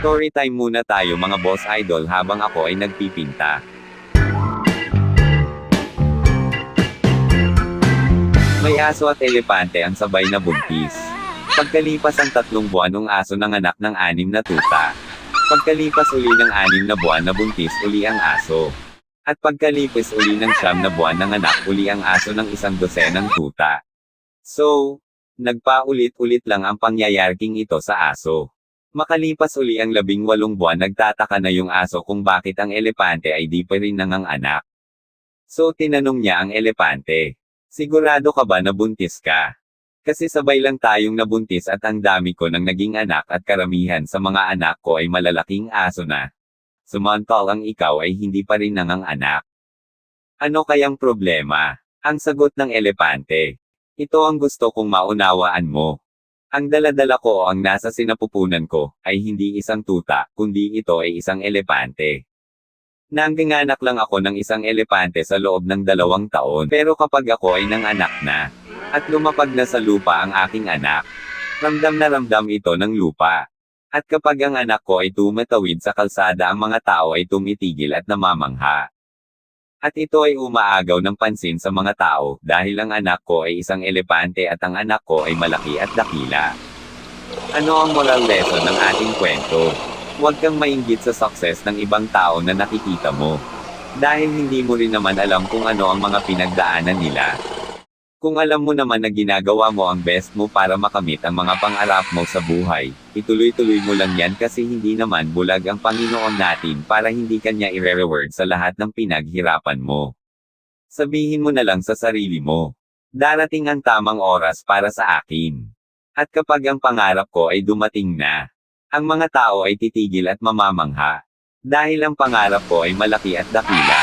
Story time muna tayo mga boss idol habang ako ay nagpipinta. May aso at elepante ang sabay na buntis. Pagkalipas ang tatlong buwan ng aso ng anak ng anim na tuta. Pagkalipas uli ng anim na buwan na buntis uli ang aso. At pagkalipas uli ng siyam na buwan ng anak uli ang aso ng isang dosenang tuta. So, nagpaulit-ulit lang ang pangyayaring ito sa aso. Makalipas uli ang labing walong buwan nagtataka na yung aso kung bakit ang elepante ay di pa rin nanganganak. So tinanong niya ang elepante. Sigurado ka ba na buntis ka? Kasi sabay lang tayong nabuntis at ang dami ko nang naging anak at karamihan sa mga anak ko ay malalaking aso na. Samantalang ikaw ay hindi pa rin nanganganak. Ano kayang problema? Ang sagot ng elepante. Ito ang gusto kong maunawaan mo. Ang daladala ko ang nasa sinapupunan ko, ay hindi isang tuta, kundi ito ay isang elepante. Nangganganak lang ako ng isang elepante sa loob ng dalawang taon. Pero kapag ako ay nanganak na, at lumapag na sa lupa ang aking anak, ramdam na ramdam ito ng lupa. At kapag ang anak ko ay tumatawid sa kalsada ang mga tao ay tumitigil at namamangha. At ito ay umaagaw ng pansin sa mga tao dahil ang anak ko ay isang elepante at ang anak ko ay malaki at dakila. Ano ang moral lesson ng ating kwento? Huwag kang mainggit sa success ng ibang tao na nakikita mo. Dahil hindi mo rin naman alam kung ano ang mga pinagdaanan nila. Kung alam mo naman na ginagawa mo ang best mo para makamit ang mga pangarap mo sa buhay, ituloy-tuloy mo lang yan kasi hindi naman bulag ang Panginoon natin para hindi kanya ire-reward sa lahat ng pinaghirapan mo. Sabihin mo na lang sa sarili mo, darating ang tamang oras para sa akin. At kapag ang pangarap ko ay dumating na, ang mga tao ay titigil at mamamangha. Dahil ang pangarap ko ay malaki at dakila.